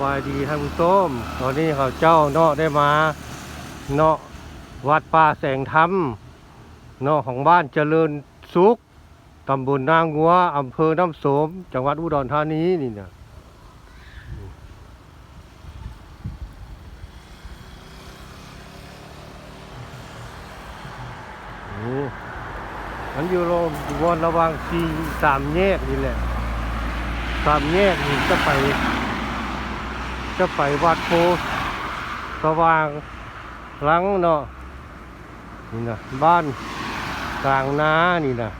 บายดีท่านผู้ชมตอนนี้เขาเจ้าเนาะได้มาเนาะวัดป่าแสงธรรมเนาะของบ้านเจริญสุขตำบลนางงัวอำเภอน้ำโสม จังหวัดอุดรธานีนี่เนี่ยมันอยู่ระวนระว่างสี่สามแยกนี่แหละสามแยกนี่จะไป จะไปวัดโพสว่างหลังเนาะนี่นะบ้านกลางนานี่นะ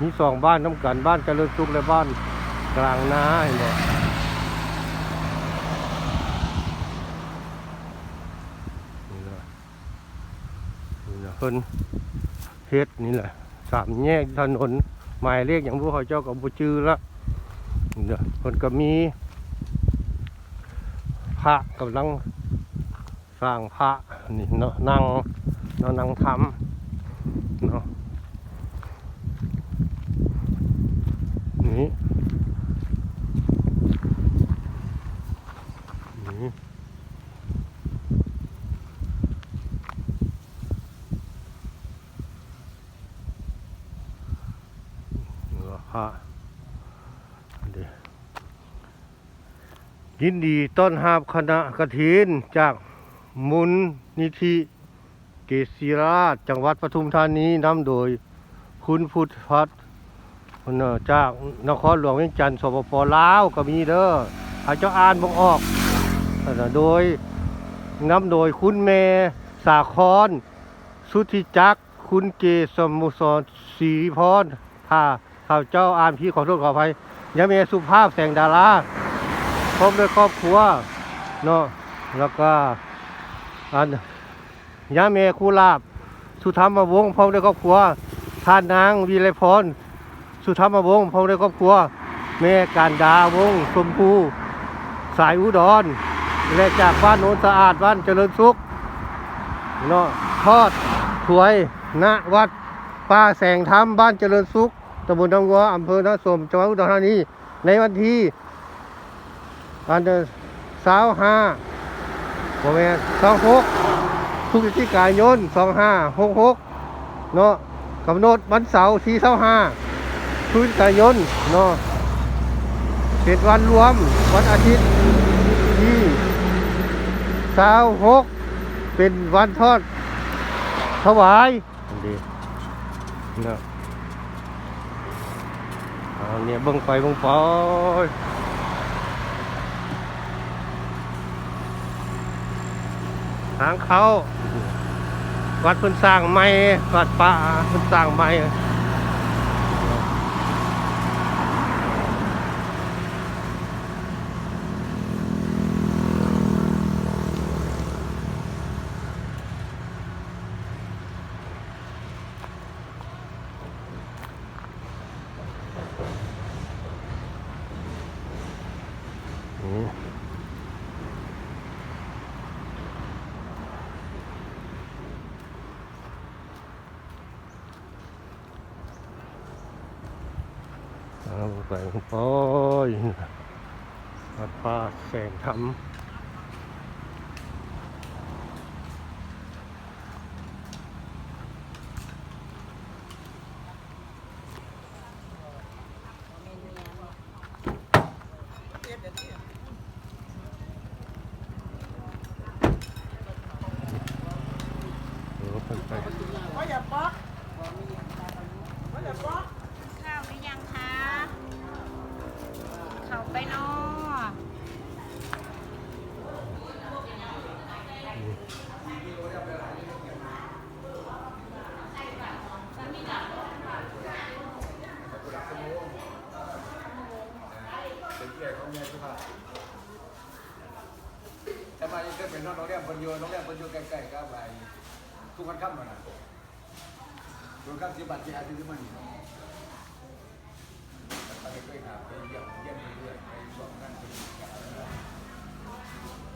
มีสองบ้านน้ำกันบ้านเจริญสุขและบ้านกลางนาเห็นบ่นี่นะนี่นะเพิ่นเฮ็ดนี่แหละสามแยกถนนหมายเลขอย่างพวกเขาเจ้ากับบุจือละเดี๋ยวคนก็มี พระกำลังสร้างพระนี่เนาะนั่งเนาะนั่งทำเนาะนี่นี่นี่ว่าพระ เดี๋ยว ยินดีต้อนรับคณะกฐินจากมุลนิธิเกษีราชจังหวัดปทุมธานีนำโดยคุณพุทธพัฒน์คนเอ่อจากนครหลวงเวียงจันทร์สปปลาวก็มีเด้ออาเจ้าอ่านบ่ออกโดยนำโดยคุณเมสาครสุธิจักรคุณเกสมุสรศรีพรถ้าข้าเจ้าอ่านพี่ขอโทษขออภัยยาเมสุภาพแสงดารา พร้อมด้วยครอบครัวเนาะแล้วก็อันยาเมคูลาบ สุธรรมวงศ์พร้อมด้วยครอบครัวท่านนางวีไลพรสุธรรมวงศ์พร้อมด้วยครอบครัวแม่การดาวงศ์ชมพูสายอุดรและจากบ้านโนนสะอาดบ้านเจริญสุขเนาะทอดถวยณวัดป้าแสงธรรมบ้านเจริญสุขตำบลดงวัวอำเภอนาสมจังหวัดอุดรธานีในวันที่ อันเดอร์สาวห้าโมเมนสองหกพฤศจิกายนสองห้าหกหกเนาะกำหนดวันเสาร์ที่สาห้าพฤศจิกายนเนาะเจ็ดวันรวมวันอาทิตย์ที่สาวหกเป็นวันทอดถวายดีเนาะเอาเนี่ยเบิ่งไปเบิ่งไป ทางเขา วัดเพิ่นสร้างใหม่วัดป่าเพิ่นสร้างใหม่นี่ เอาไปเบิ่งไปวัดป่าแสงธรรม เดี๋ยวเพิ่นไป เขาอย่าป๊อกเขาอย่าป๊อก ข้าวหรือยังคะ เขา ไปนอแต่มายังเคยเป็นน้องโรงเรียนบนโยนโรงเรียนบนโยนใกล้ๆก็ไปทุกวันค่ำมานะโดนข้ามสิบบาทที่อาที่มัน ไปหาไปเยี่ยมเยี่ยมเรื่อยไปสอบนั่นไปนี่กัน